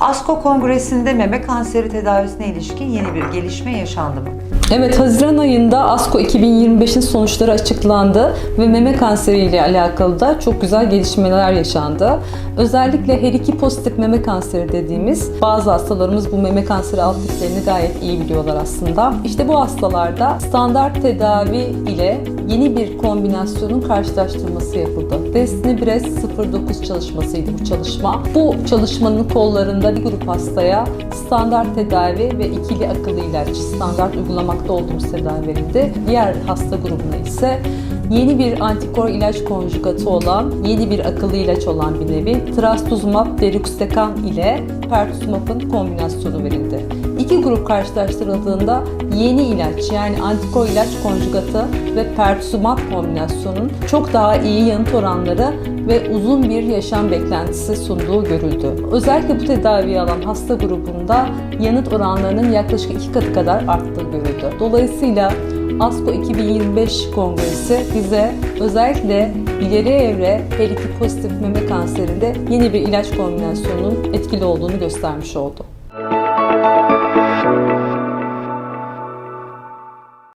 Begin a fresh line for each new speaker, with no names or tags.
ASCO Kongresi'nde meme kanseri tedavisine ilişkin yeni bir gelişme yaşandı mı?
Evet, Haziran ayında ASCO 2025'in sonuçları açıklandı ve meme kanseri ile alakalı da çok güzel gelişmeler yaşandı. Özellikle her iki pozitif meme kanseri dediğimiz bazı hastalarımız bu meme kanseri alt tiplerini gayet iyi biliyorlar aslında. İşte bu hastalarda standart tedavi ile yeni bir kombinasyonun karşılaştırması yapıldı. Destiny Breast 09 çalışmasıydı bu çalışma. Bu çalışmanın kollarında bir grup hastaya standart tedavi ve ikili akıllı ilaç standart uygulamakta olduğumuz tedavi verildi. Diğer hasta grubuna ise yeni bir antikor ilaç konjugatı olan, yeni bir akıllı ilaç olan bir nevi trastuzumab deruxtecan ile pertuzumab'ın kombinasyonu verildi. İki grup karşılaştırıldığında yeni ilaç yani antikor ilaç konjugatı ve pertuzumab kombinasyonun çok daha iyi yanıt oranları ve uzun bir yaşam beklentisi sunduğu görüldü. Özellikle bu tedaviyi alan hasta grubunda yanıt oranlarının yaklaşık iki katı kadar arttığı görüldü. Dolayısıyla ASCO 2025 kongresi bize özellikle ileri evre her iki pozitif meme kanserinde yeni bir ilaç kombinasyonunun etkili olduğunu göstermiş oldu.